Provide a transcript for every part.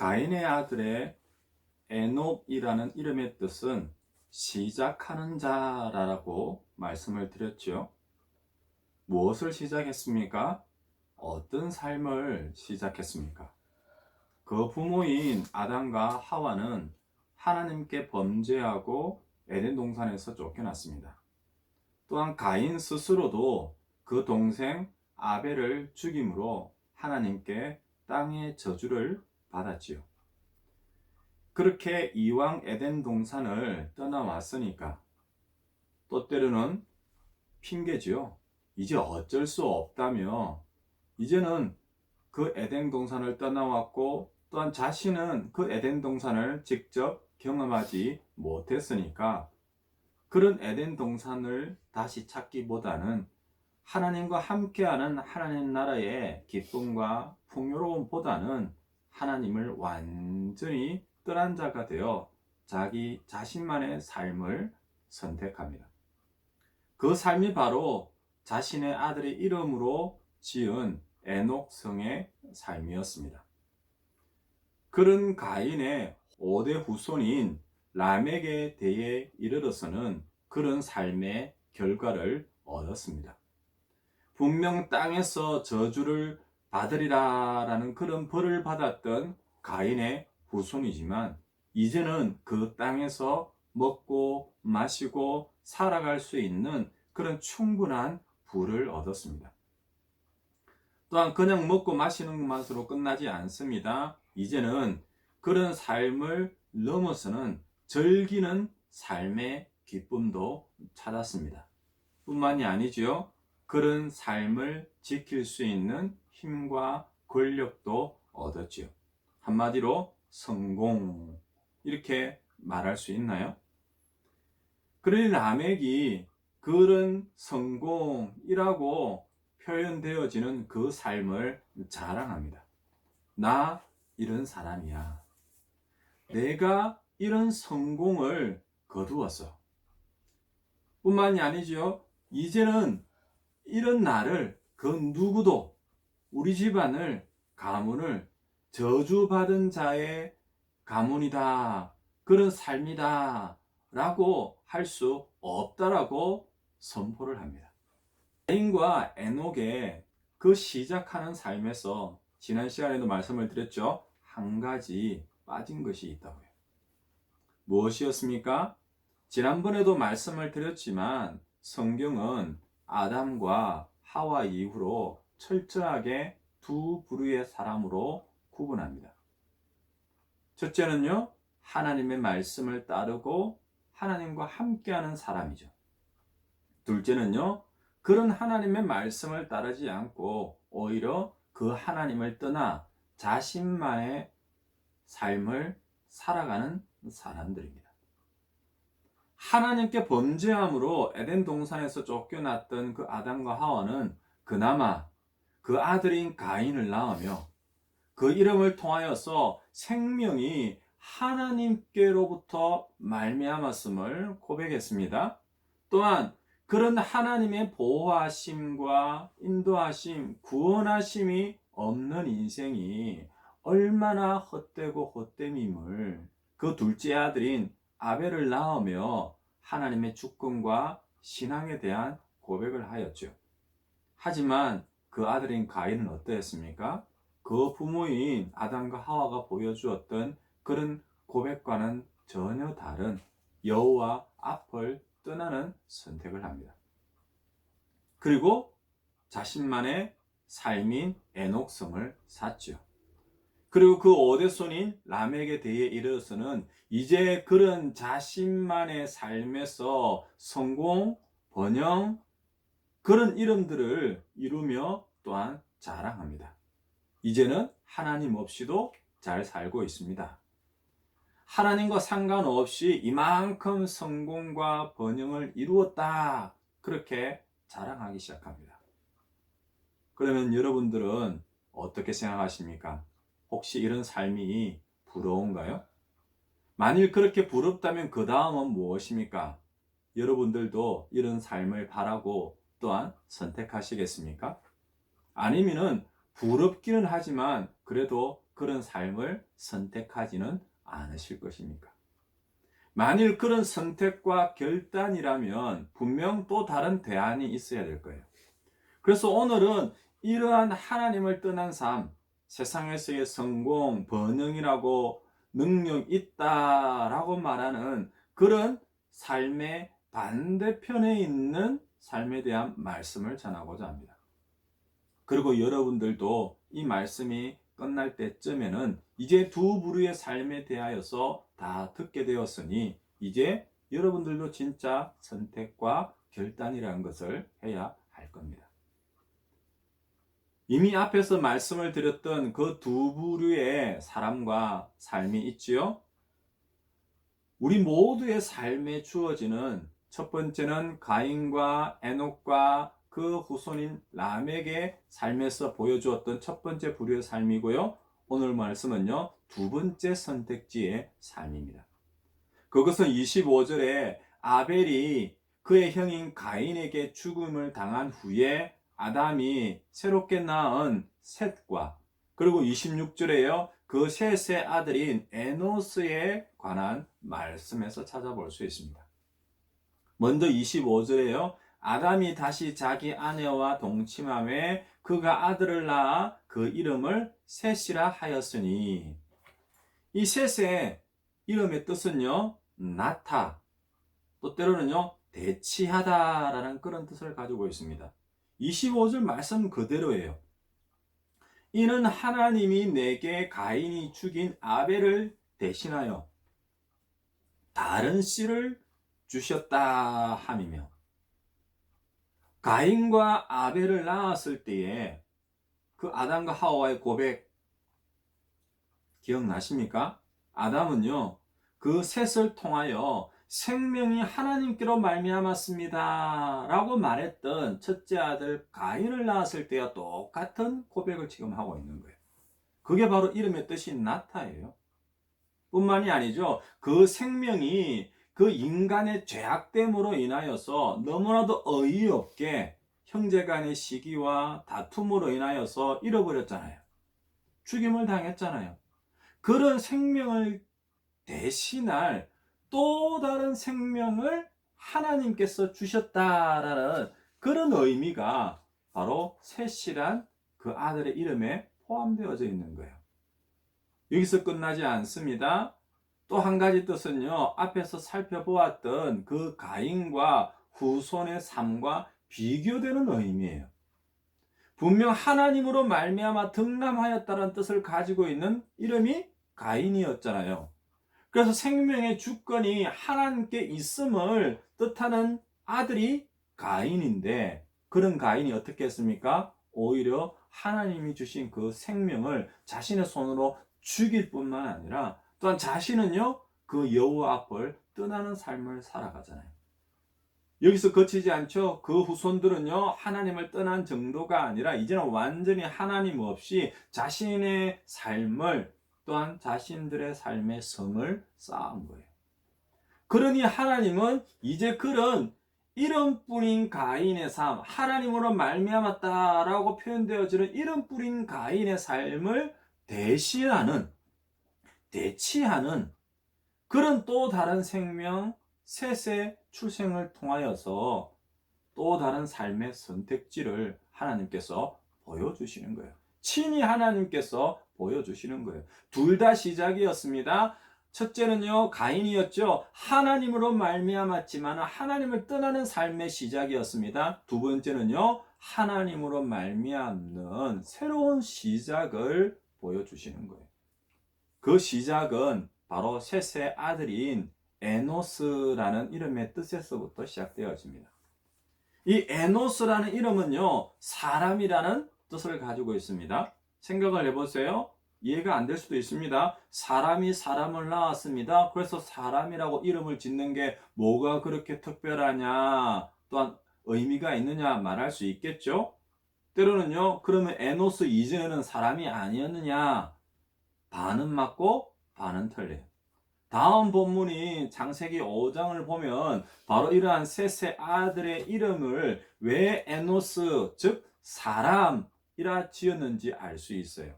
가인의 아들의 에녹이라는 이름의 뜻은 시작하는 자라고 말씀을 드렸죠. 무엇을 시작했습니까? 어떤 삶을 시작했습니까? 그 부모인 아담과 하와는 하나님께 범죄하고 에덴 동산에서 쫓겨났습니다. 또한 가인 스스로도 그 동생 아벨을 죽임으로 하나님께 땅의 저주를 받았지요. 그렇게 이왕 에덴 동산을 떠나왔으니까 또 때로는 핑계지요. 이제 어쩔 수 없다며 이제는 그 에덴 동산을 떠나왔고 또한 자신은 그 에덴 동산을 직접 경험하지 못했으니까 그런 에덴 동산을 다시 찾기보다는 하나님과 함께하는 하나님 나라의 기쁨과 풍요로움보다는 하나님을 완전히 떠난 자가 되어 자기 자신만의 삶을 선택합니다. 그 삶이 바로 자신의 아들의 이름으로 지은 에녹성의 삶이었습니다. 그런 가인의 5대 후손인 라멕에 대해 이르러서는 그런 삶의 결과를 얻었습니다. 분명 땅에서 저주를 받으리라라는 그런 벌을 받았던 가인의 후손이지만 이제는 그 땅에서 먹고 마시고 살아갈 수 있는 그런 충분한 부를 얻었습니다. 또한 그냥 먹고 마시는 것만으로 끝나지 않습니다. 이제는 그런 삶을 넘어서는 즐기는 삶의 기쁨도 찾았습니다. 뿐만이 아니지요. 그런 삶을 지킬 수 있는 힘과 권력도 얻었지요. 한마디로 성공 이렇게 말할 수 있나요? 그러니 라멕이 그런 성공이라고 표현되어지는 그 삶을 자랑합니다. 나 이런 사람이야. 내가 이런 성공을 거두었어. 뿐만이 아니죠. 이제는 이런 나를 그 누구도 우리 집안을 가문을 저주받은 자의 가문이다. 그런 삶이다. 라고 할 수 없다라고 선포를 합니다. 가인과 에녹의 그 시작하는 삶에서 지난 시간에도 말씀을 드렸죠. 한 가지 빠진 것이 있다고요. 무엇이었습니까? 지난번에도 말씀을 드렸지만 성경은 아담과 하와 이후로 철저하게 두 부류의 사람으로 구분합니다. 첫째는요, 하나님의 말씀을 따르고 하나님과 함께하는 사람이죠. 둘째는요, 그런 하나님의 말씀을 따르지 않고 오히려 그 하나님을 떠나 자신만의 삶을 살아가는 사람들입니다. 하나님께 범죄함으로 에덴 동산에서 쫓겨났던 그 아담과 하와는 그나마 그 아들인 가인을 낳으며 그 이름을 통하여서 생명이 하나님께로부터 말미암았음을 고백했습니다. 또한 그런 하나님의 보호하심과 인도하심, 구원하심이 없는 인생이 얼마나 헛되고 헛됨임을 그 둘째 아들인 아벨을 낳으며 하나님의 주권과 신앙에 대한 고백을 하였죠. 하지만 그 아들인 가인은 어떠했습니까? 그 부모인 아담과 하와가 보여주었던 그런 고백과는 전혀 다른 여호와 앞을 떠나는 선택을 합니다. 그리고 자신만의 삶인 에녹성을 쌓죠. 그리고 그 오대손인 라멕에 대해 이르러서는 이제 그런 자신만의 삶에서 성공, 번영, 그런 이름들을 이루며 또한 자랑합니다. 이제는 하나님 없이도 잘 살고 있습니다. 하나님과 상관없이 이만큼 성공과 번영을 이루었다. 그렇게 자랑하기 시작합니다. 그러면 여러분들은 어떻게 생각하십니까? 혹시 이런 삶이 부러운가요? 만일 그렇게 부럽다면 그 다음은 무엇입니까? 여러분들도 이런 삶을 바라고 또한 선택하시겠습니까? 아니면은 부럽기는 하지만 그래도 그런 삶을 선택하지는 않으실 것입니까? 만일 그런 선택과 결단이라면 분명 또 다른 대안이 있어야 될 거예요. 그래서 오늘은 이러한 하나님을 떠난 삶, 세상에서의 성공, 번영이라고 능력 있다라고 말하는 그런 삶의 반대편에 있는 삶에 대한 말씀을 전하고자 합니다. 그리고 여러분들도 이 말씀이 끝날 때쯤에는 이제 두 부류의 삶에 대하여서 다 듣게 되었으니 이제 여러분들도 진짜 선택과 결단이라는 것을 해야 할 겁니다. 이미 앞에서 말씀을 드렸던 그 두 부류의 사람과 삶이 있지요. 우리 모두의 삶에 주어지는 첫 번째는 가인과 에녹과 그 후손인 람에게 삶에서 보여주었던 첫 번째 부류의 삶이고요. 오늘 말씀은요, 두 번째 선택지의 삶입니다. 그것은 25절에 아벨이 그의 형인 가인에게 죽음을 당한 후에 아담이 새롭게 낳은 셋과 그리고 26절에요. 그 셋의 아들인 에노스에 관한 말씀에서 찾아볼 수 있습니다. 먼저 25절에요. 아담이 다시 자기 아내와 동침함에 그가 아들을 낳아 그 이름을 셋이라 하였으니 이 셋의 이름의 뜻은요. 나타 또 때로는요. 대치하다라는 그런 뜻을 가지고 있습니다. 25절 말씀 그대로예요. 이는 하나님이 내게 가인이 죽인 아벨을 대신하여 다른 씨를 주셨다 함이며 가인과 아벨을 낳았을 때에 그 아담과 하와의 고백 기억나십니까? 아담은요 그 셋을 통하여 생명이 하나님께로 말미암았습니다. 라고 말했던 첫째 아들 가인을 낳았을 때와 똑같은 고백을 지금 하고 있는 거예요. 그게 바로 이름의 뜻이 나타예요. 뿐만이 아니죠. 그 생명이 그 인간의 죄악됨으로 인하여서 너무나도 어이없게 형제 간의 시기와 다툼으로 인하여서 잃어버렸잖아요. 죽임을 당했잖아요. 그런 생명을 대신할 또 다른 생명을 하나님께서 주셨다라는 그런 의미가 바로 셋이란 그 아들의 이름에 포함되어져 있는 거예요. 여기서 끝나지 않습니다. 또 한 가지 뜻은요, 앞에서 살펴보았던 그 가인과 후손의 삶과 비교되는 의미예요. 분명 하나님으로 말미암아 등남하였다는 뜻을 가지고 있는 이름이 가인이었잖아요. 그래서 생명의 주권이 하나님께 있음을 뜻하는 아들이 가인인데 그런 가인이 어떻게 했습니까? 오히려 하나님이 주신 그 생명을 자신의 손으로 죽일 뿐만 아니라 또한 자신은요 그 여호와 앞을 떠나는 삶을 살아가잖아요. 여기서 거치지 않죠. 그 후손들은요 하나님을 떠난 정도가 아니라 이제는 완전히 하나님 없이 자신의 삶을 또한 자신들의 삶의 성을 쌓은 거예요. 그러니 하나님은 이제 그런 이름 뿌린 가인의 삶, 하나님으로 말미암았다라고 표현되어지는 이름 뿌린 가인의 삶을 대신하는, 대치하는 그런 또 다른 생명, 셋의 출생을 통하여서 또 다른 삶의 선택지를 하나님께서 보여주시는 거예요. 친히 하나님께서 보여주시는 거예요. 둘 다 시작이었습니다. 첫째는요 가인이었죠. 하나님으로 말미암았지만 하나님을 떠나는 삶의 시작이었습니다. 두 번째는요 하나님으로 말미암는 새로운 시작을 보여주시는 거예요. 그 시작은 바로 셋의 아들인 에노스라는 이름의 뜻에서부터 시작되어집니다. 이 에노스라는 이름은요 사람이라는 뜻을 가지고 있습니다. 생각을 해보세요. 이해가 안 될 수도 있습니다. 사람이 사람을 낳았습니다. 그래서 사람이라고 이름을 짓는 게 뭐가 그렇게 특별하냐, 또한 의미가 있느냐 말할 수 있겠죠? 때로는요, 그러면 에노스 이전에는 사람이 아니었느냐? 반은 맞고 반은 틀려요. 다음 본문인 장세기 5장을 보면 바로 이러한 셋의 아들의 이름을 왜 에노스, 즉 사람이라 지었는지 알 수 있어요.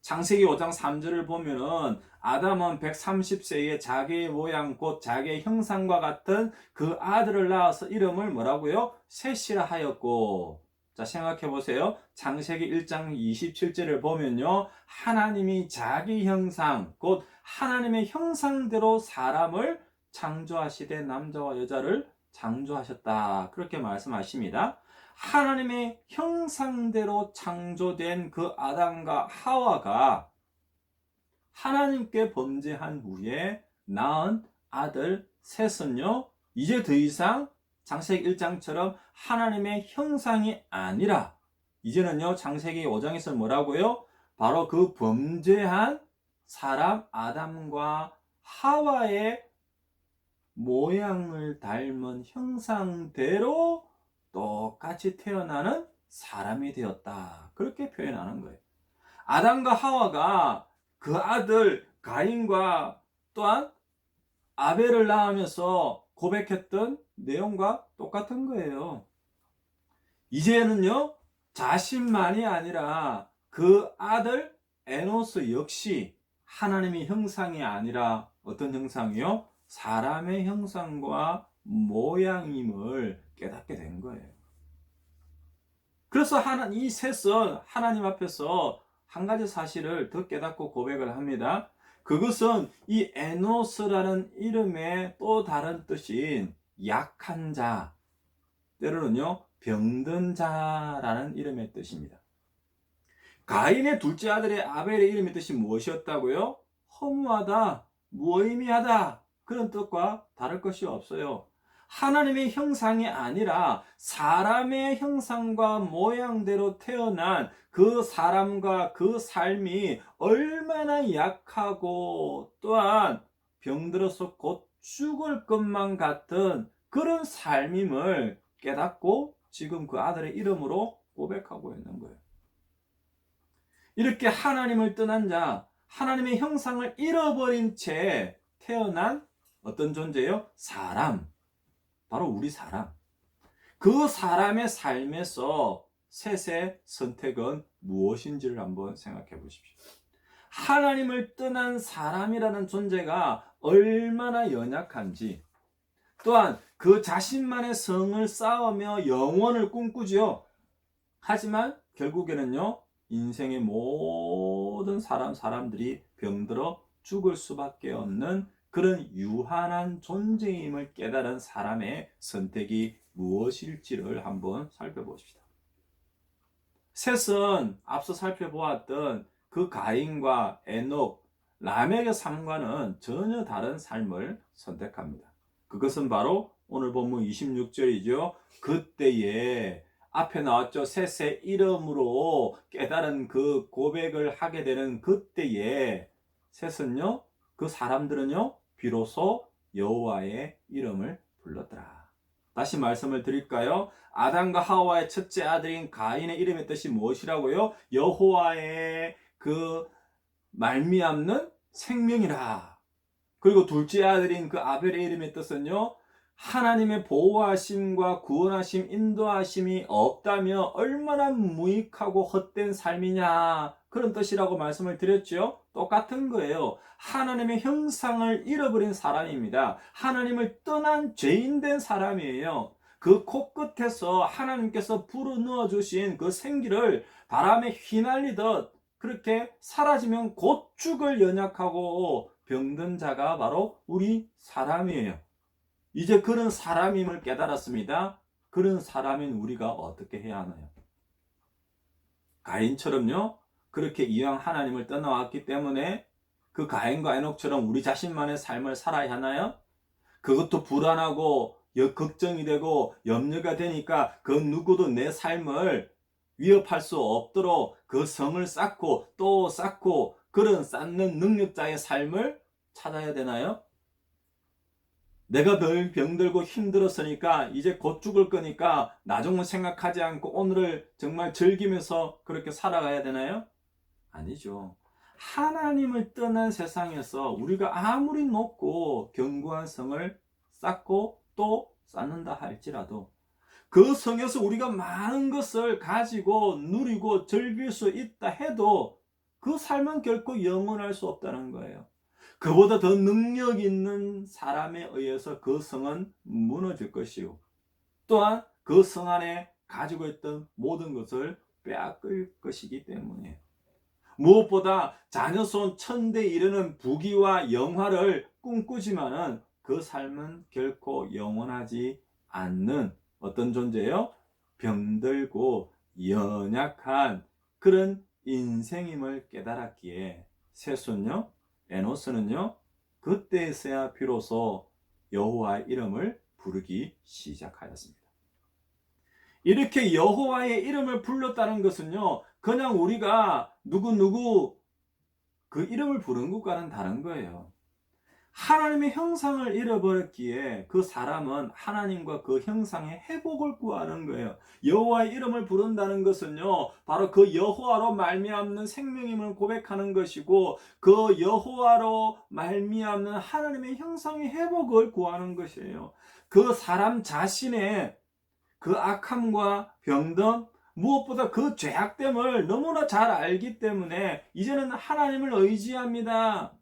창세기 5장 3절을 보면은 아담은 130세에 자기의 모양 곧 자기의 형상과 같은 그 아들을 낳아서 이름을 뭐라고요? 셋이라 하였고 자 생각해 보세요. 창세기 1장 27절을 보면요. 하나님이 자기 형상 곧 하나님의 형상대로 사람을 창조하시되 남자와 여자를 창조하셨다. 그렇게 말씀하십니다. 하나님의 형상대로 창조된 그 아담과 하와가 하나님께 범죄한 후에 낳은 아들 셋은요, 이제 더 이상 장세기 1장처럼 하나님의 형상이 아니라, 이제는요, 장세기 5장에서 뭐라고요? 바로 그 범죄한 사람 아담과 하와의 모양을 닮은 형상대로 똑같이 태어나는 사람이 되었다. 그렇게 표현하는 거예요. 아담과 하와가 그 아들 가인과 또한 아벨을 낳으면서 고백했던 내용과 똑같은 거예요. 이제는요, 자신만이 아니라 그 아들 에노스 역시 하나님의 형상이 아니라 어떤 형상이요? 사람의 형상과 모양임을 깨닫게 된 거예요. 그래서 하나, 이 셋은 하나님 앞에서 한 가지 사실을 더 깨닫고 고백을 합니다. 그것은 이 에노스라는 이름의 또 다른 뜻인 약한 자, 때로는요, 병든 자라는 이름의 뜻입니다. 가인의 둘째 아들의 아벨의 이름의 뜻이 무엇이었다고요? 허무하다, 무의미하다, 그런 뜻과 다를 것이 없어요. 하나님의 형상이 아니라 사람의 형상과 모양대로 태어난 그 사람과 그 삶이 얼마나 약하고 또한 병들어서 곧 죽을 것만 같은 그런 삶임을 깨닫고 지금 그 아들의 이름으로 고백하고 있는 거예요. 이렇게 하나님을 떠난 자, 하나님의 형상을 잃어버린 채 태어난 어떤 존재요? 사람. 바로 우리 사람. 그 사람의 삶에서 셋의 선택은 무엇인지를 한번 생각해 보십시오. 하나님을 떠난 사람이라는 존재가 얼마나 연약한지, 또한 그 자신만의 성을 쌓으며 영원을 꿈꾸지요. 하지만 결국에는요, 인생의 모든 사람, 사람들이 병들어 죽을 수밖에 없는 그런 유한한 존재임을 깨달은 사람의 선택이 무엇일지를 한번 살펴보십시다. 셋은 앞서 살펴보았던 그 가인과 에녹, 라멕의 삶과는 전혀 다른 삶을 선택합니다. 그것은 바로 오늘 본문 26절이죠. 그때에 앞에 나왔죠. 셋의 이름으로 깨달은 그 고백을 하게 되는 그때에 셋은요. 그 사람들은요. 비로소 여호와의 이름을 불렀더라. 다시 말씀을 드릴까요? 아담과 하와의 첫째 아들인 가인의 이름의 뜻이 무엇이라고요? 여호와의 그 말미암는 생명이라. 그리고 둘째 아들인 그 아벨의 이름의 뜻은요. 하나님의 보호하심과 구원하심, 인도하심이 없다며 얼마나 무익하고 헛된 삶이냐. 그런 뜻이라고 말씀을 드렸죠. 똑같은 거예요. 하나님의 형상을 잃어버린 사람입니다. 하나님을 떠난 죄인된 사람이에요. 그 코끝에서 하나님께서 불어 넣어 주신 그 생기를 바람에 휘날리듯 그렇게 사라지면 곧 죽을 연약하고 병든 자가 바로 우리 사람이에요. 이제 그런 사람임을 깨달았습니다. 그런 사람인 우리가 어떻게 해야 하나요? 가인처럼요. 그렇게 이왕 하나님을 떠나왔기 때문에 그 가인과 에녹처럼 우리 자신만의 삶을 살아야 하나요? 그것도 불안하고 걱정이 되고 염려가 되니까 그 누구도 내 삶을 위협할 수 없도록 그 성을 쌓고 또 쌓고 그런 쌓는 능력자의 삶을 찾아야 되나요? 내가 병, 병들고 힘들었으니까 이제 곧 죽을 거니까 나중은 생각하지 않고 오늘을 정말 즐기면서 그렇게 살아가야 되나요? 아니죠. 하나님을 떠난 세상에서 우리가 아무리 높고 견고한 성을 쌓고 또 쌓는다 할지라도 그 성에서 우리가 많은 것을 가지고 누리고 즐길 수 있다 해도 그 삶은 결코 영원할 수 없다는 거예요. 그보다 더 능력 있는 사람에 의해서 그 성은 무너질 것이요. 또한 그 성 안에 가지고 있던 모든 것을 빼앗길 것이기 때문에 무엇보다 자녀 손 천대 이르는 부귀와 영화를 꿈꾸지만은 그 삶은 결코 영원하지 않는 어떤 존재요? 병들고 연약한 그런 인생임을 깨달았기에 세손요 에노스는요 그때서야 비로소 여호와의 이름을 부르기 시작하였습니다. 이렇게 여호와의 이름을 불렀다는 것은요 그냥 우리가 누구 누구 그 이름을 부른 것과는 다른 거예요. 하나님의 형상을 잃어버렸기에 그 사람은 하나님과 그 형상의 회복을 구하는 거예요. 여호와의 이름을 부른다는 것은요, 바로 그 여호와로 말미암는 생명임을 고백하는 것이고, 그 여호와로 말미암는 하나님의 형상의 회복을 구하는 것이에요. 그 사람 자신의 그 악함과 병든 무엇보다 그 죄악됨을 너무나 잘 알기 때문에 이제는 하나님을 의지합니다.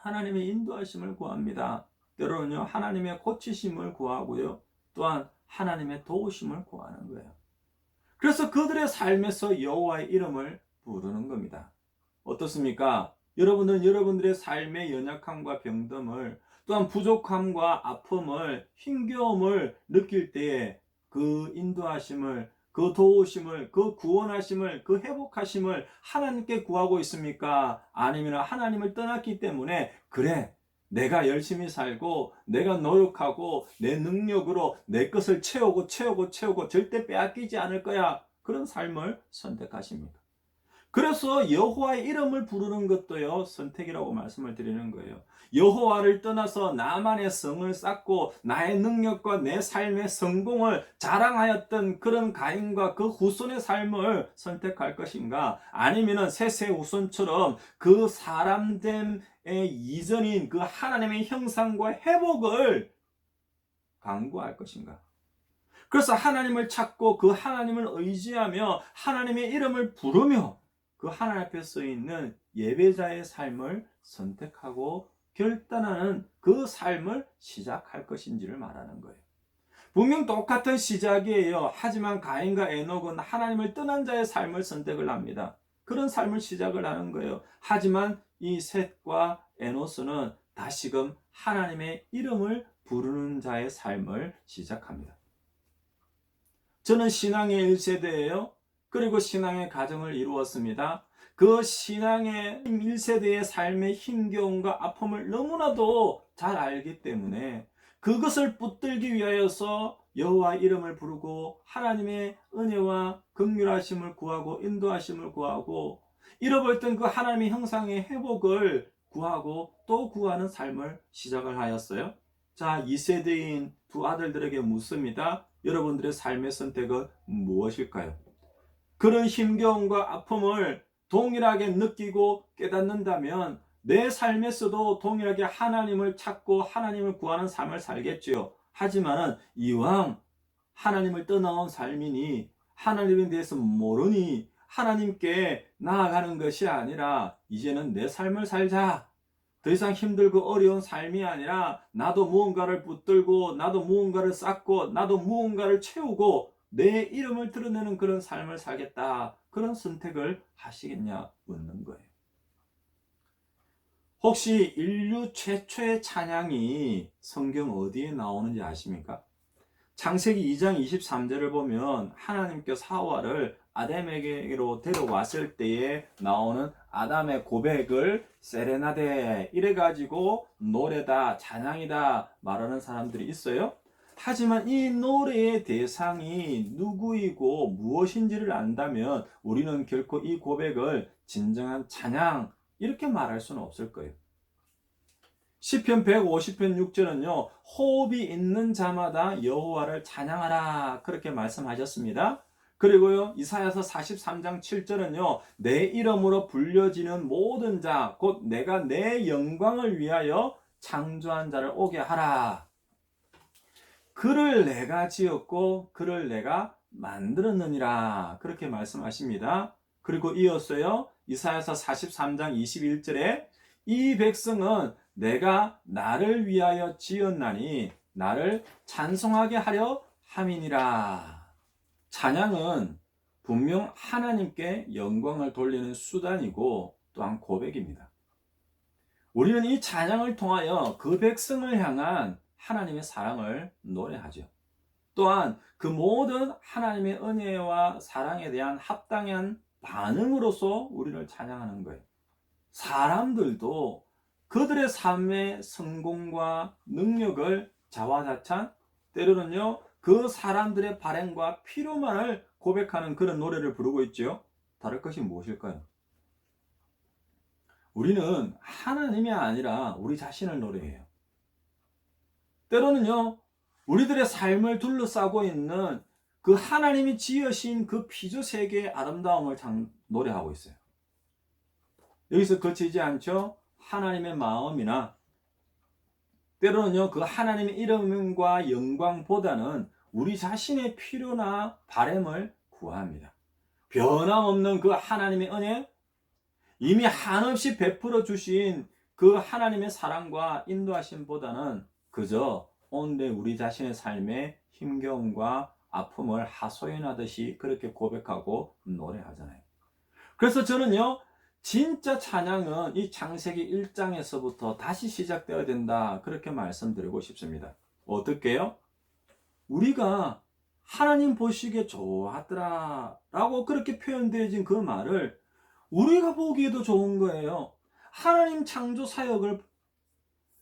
하나님의 인도하심을 구합니다. 때로는요, 하나님의 고치심을 구하고요, 또한 하나님의 도우심을 구하는 거예요. 그래서 그들의 삶에서 여호와의 이름을 부르는 겁니다. 어떻습니까? 여러분은 여러분들의 삶의 연약함과 병듦을 또한 부족함과 아픔을 힘겨움을 느낄 때에 그 인도하심을 그 도우심을, 그 구원하심을, 그 회복하심을 하나님께 구하고 있습니까? 아니면 하나님을 떠났기 때문에, 그래, 내가 열심히 살고, 내가 노력하고, 내 능력으로 내 것을 채우고, 채우고, 채우고, 절대 빼앗기지 않을 거야. 그런 삶을 선택하십니다. 그래서 여호와의 이름을 부르는 것도요, 선택이라고 말씀을 드리는 거예요. 여호와를 떠나서 나만의 성을 쌓고 나의 능력과 내 삶의 성공을 자랑하였던 그런 가인과 그 후손의 삶을 선택할 것인가? 아니면은 세세 후손처럼 그 사람됨의 이전인 그 하나님의 형상과 회복을 강구할 것인가? 그래서 하나님을 찾고 그 하나님을 의지하며 하나님의 이름을 부르며 그 하나님 앞에 서 있는 예배자의 삶을 선택하고 결단하는 그 삶을 시작할 것인지를 말하는 거예요. 분명 똑같은 시작이에요. 하지만 가인과 에녹은 하나님을 떠난 자의 삶을 선택을 합니다. 그런 삶을 시작을 하는 거예요. 하지만 이 셋과 에노스는 다시금 하나님의 이름을 부르는 자의 삶을 시작합니다. 저는 신앙의 1세대예요. 그리고 신앙의 가정을 이루었습니다. 그 신앙의 1세대의 삶의 힘겨움과 아픔을 너무나도 잘 알기 때문에 그것을 붙들기 위하여서 여호와 이름을 부르고 하나님의 은혜와 긍휼하심을 구하고 인도하심을 구하고 잃어버렸던 그 하나님의 형상의 회복을 구하고 또 구하는 삶을 시작을 하였어요. 자, 2세대인 두 아들들에게 묻습니다. 여러분들의 삶의 선택은 무엇일까요? 그런 힘겨움과 아픔을 동일하게 느끼고 깨닫는다면 내 삶에서도 동일하게 하나님을 찾고 하나님을 구하는 삶을 살겠지요. 하지만은 이왕 하나님을 떠나온 삶이니 하나님에 대해서 모르니 하나님께 나아가는 것이 아니라 이제는 내 삶을 살자. 더 이상 힘들고 어려운 삶이 아니라 나도 무언가를 붙들고 나도 무언가를 쌓고 나도 무언가를 채우고 내 이름을 드러내는 그런 삶을 살겠다. 그런 선택을 하시겠냐 묻는 거예요. 혹시 인류 최초의 찬양이 성경 어디에 나오는지 아십니까? 창세기 2장 23절을 보면 하나님께서 하와를 아담에게로 데려왔을 때에 나오는 아담의 고백을 세레나데 이래 가지고 노래다 찬양이다 말하는 사람들이 있어요. 하지만 이 노래의 대상이 누구이고 무엇인지를 안다면 우리는 결코 이 고백을 진정한 찬양 이렇게 말할 수는 없을 거예요. 시편 150편 6절은요. 호흡이 있는 자마다 여호와를 찬양하라 그렇게 말씀하셨습니다. 그리고요. 이사야서 43장 7절은요. 내 이름으로 불려지는 모든 자 곧 내가 내 영광을 위하여 창조한 자를 오게 하라. 그를 내가 지었고 그를 내가 만들었느니라 그렇게 말씀하십니다. 그리고 이어서요. 이사야서 43장 21절에 이 백성은 내가 나를 위하여 지었나니 나를 찬송하게 하려 함이니라. 찬양은 분명 하나님께 영광을 돌리는 수단이고 또한 고백입니다. 우리는 이 찬양을 통하여 그 백성을 향한 하나님의 사랑을 노래하죠. 또한 그 모든 하나님의 은혜와 사랑에 대한 합당한 반응으로서 우리를 찬양하는 거예요. 사람들도 그들의 삶의 성공과 능력을 자화자찬 때로는요 그 사람들의 발행과 필요만을 고백하는 그런 노래를 부르고 있죠. 다를 것이 무엇일까요? 우리는 하나님이 아니라 우리 자신을 노래해요. 때로는요, 우리들의 삶을 둘러싸고 있는 그 하나님이 지으신 그 피조 세계의 아름다움을 장, 노래하고 있어요. 여기서 거치지 않죠? 하나님의 마음이나 때로는요, 그 하나님의 이름과 영광보다는 우리 자신의 필요나 바램을 구합니다. 변함없는 그 하나님의 은혜, 이미 한없이 베풀어 주신 그 하나님의 사랑과 인도하심보다는 그저 온데 우리 자신의 삶의 힘겨움과 아픔을 하소연하듯이 그렇게 고백하고 노래하잖아요. 그래서 저는요, 진짜 찬양은 이 창세기 1장에서부터 다시 시작되어야 된다. 그렇게 말씀드리고 싶습니다. 어떻게요? 우리가 하나님 보시기에 좋았더라. 라고 그렇게 표현되어진 그 말을 우리가 보기에도 좋은 거예요. 하나님 창조 사역을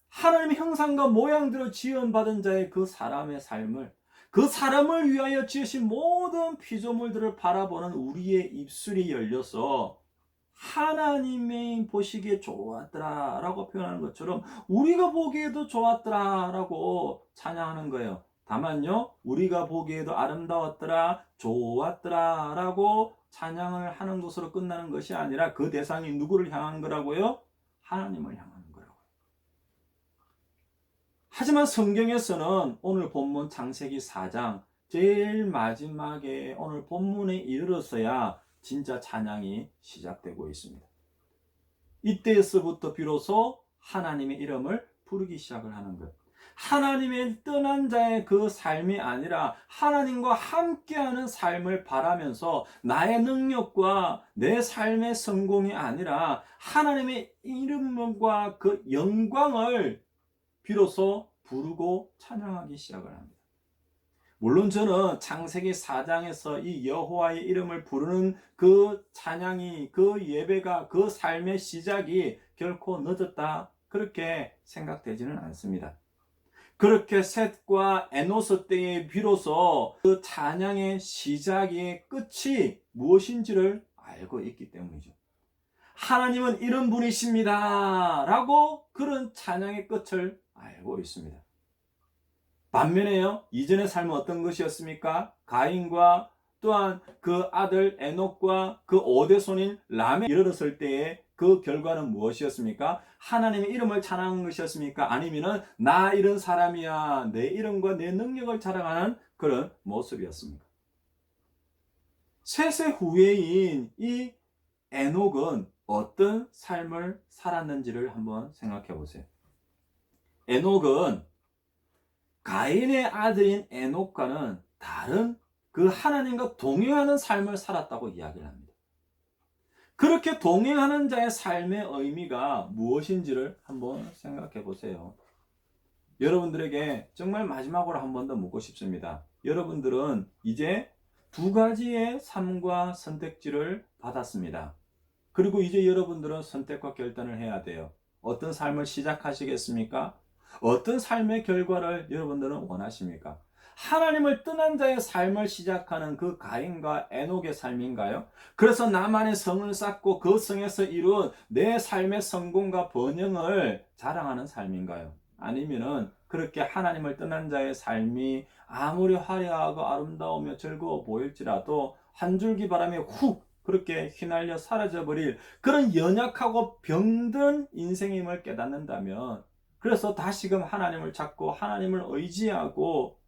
하나님의 형상과 모양대로 지원받은 자의 그 사람의 삶을 그 사람을 위하여 지으신 모든 피조물들을 바라보는 우리의 입술이 열려서 하나님의 보시기에 좋았더라 라고 표현하는 것처럼 우리가 보기에도 좋았더라 라고 찬양하는 거예요. 다만요, 우리가 보기에도 아름다웠더라, 좋았더라 라고 찬양을 하는 것으로 끝나는 것이 아니라 그 대상이 누구를 향한 거라고요? 하나님을 거라고요. 하지만 성경에서는 오늘 본문 창세기 4장 제일 마지막에 오늘 본문에 이르러서야 진짜 찬양이 시작되고 있습니다. 이때에서부터 비로소 하나님의 이름을 부르기 시작을 하는 것. 하나님의 떠난 자의 그 삶이 아니라 하나님과 함께하는 삶을 바라면서 나의 능력과 내 삶의 성공이 아니라 하나님의 이름과 그 영광을 비로소 부르고 찬양하기 시작을 합니다. 물론 저는 창세기 4장에서 이 여호와의 이름을 부르는 그 찬양이 그 예배가 그 삶의 시작이 결코 늦었다 그렇게 생각되지는 않습니다. 그렇게 셋과 에노스 때에 비로소 그 찬양의 시작의 끝이 무엇인지를 알고 있기 때문이죠. 하나님은 이런 분이십니다. 라고 그런 찬양의 끝을 알고 있습니다. 반면에요, 이전의 삶은 어떤 것이었습니까? 가인과 또한 그 아들 에녹과 그 오대손인 람에 이르렀을 때에 그 결과는 무엇이었습니까? 하나님의 이름을 찬양한 것이었습니까? 아니면은 나 이런 사람이야 내 이름과 내 능력을 자랑하는 그런 모습이었습니까? 세세 후예인 이 에녹은 어떤 삶을 살았는지를 한번 생각해 보세요. 에녹은 가인의 아들인 에녹과는 다른 그 하나님과 동행하는 삶을 살았다고 이야기를 합니다. 그렇게 동행하는 자의 삶의 의미가 무엇인지를 한번 생각해 보세요. 여러분들에게 정말 마지막으로 한 번 더 묻고 싶습니다. 여러분들은 이제 두 가지의 삶과 선택지를 받았습니다. 그리고 이제 여러분들은 선택과 결단을 해야 돼요. 어떤 삶을 시작하시겠습니까? 어떤 삶의 결과를 여러분들은 원하십니까? 하나님을 떠난 자의 삶을 시작하는 그 가인과 에녹의 삶인가요? 그래서 나만의 성을 쌓고 그 성에서 이룬 내 삶의 성공과 번영을 자랑하는 삶인가요? 아니면은 그렇게 하나님을 떠난 자의 삶이 아무리 화려하고 아름다우며 즐거워 보일지라도 한 줄기 바람에 훅 그렇게 휘날려 사라져버릴 그런 연약하고 병든 인생임을 깨닫는다면 그래서 다시금 하나님을 찾고 하나님을 의지하고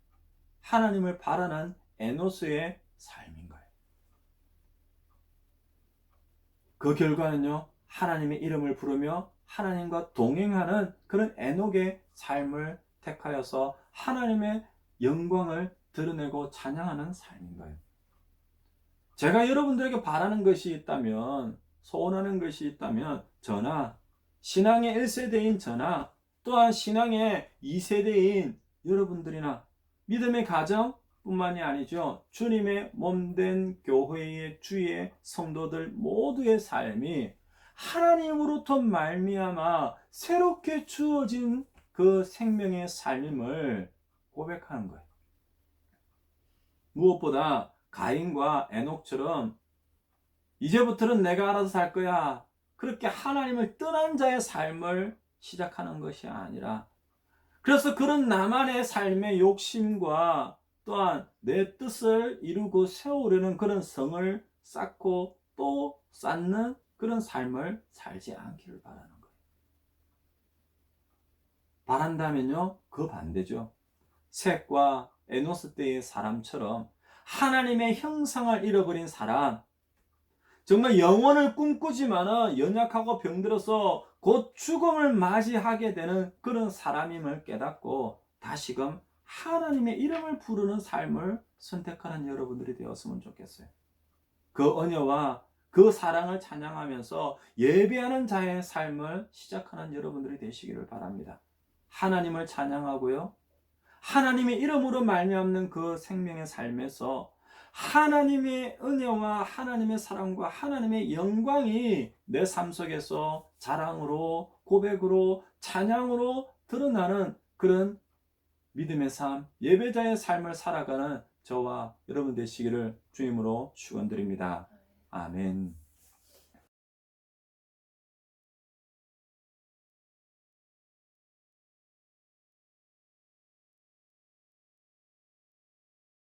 하나님을 바라는 에노스의 삶인 가요 그 결과는요, 하나님의 이름을 부르며 하나님과 동행하는 그런 에녹의 삶을 택하여서 하나님의 영광을 드러내고 찬양하는 삶인 거예요. 제가 여러분들에게 바라는 것이 있다면, 소원하는 것이 있다면, 저나, 신앙의 1세대인 저나, 또한 신앙의 2세대인 여러분들이나, 믿음의 가정, 뿐만이 아니죠. 주님의 몸된 교회의 주의 성도들 모두의 삶이 하나님으로부터 말미암아 새롭게 주어진 그 생명의 삶임을 고백하는 거예요. 무엇보다 가인과 에녹처럼 이제부터는 내가 알아서 살 거야. 그렇게 하나님을 떠난 자의 삶을 시작하는 것이 아니라 그래서 그런 나만의 삶의 욕심과 또한 내 뜻을 이루고 세우려는 그런 성을 쌓고 또 쌓는 그런 삶을 살지 않기를 바라는 거예요. 바란다면요, 그 반대죠. 셋과 에노스 때의 사람처럼 하나님의 형상을 잃어버린 사람, 정말 영원을 꿈꾸지만은 연약하고 병들어서 곧 죽음을 맞이하게 되는 그런 사람임을 깨닫고 다시금 하나님의 이름을 부르는 삶을 선택하는 여러분들이 되었으면 좋겠어요. 그 언어와 그 사랑을 찬양하면서 예배하는 자의 삶을 시작하는 여러분들이 되시기를 바랍니다. 하나님을 찬양하고요. 하나님의 이름으로 말미암는 그 생명의 삶에서 하나님의 은혜와 하나님의 사랑과 하나님의 영광이 내 삶 속에서 자랑으로 고백으로 찬양으로 드러나는 그런 믿음의 삶, 예배자의 삶을 살아가는 저와 여러분 되시기를 주임으로 축원드립니다. 아멘.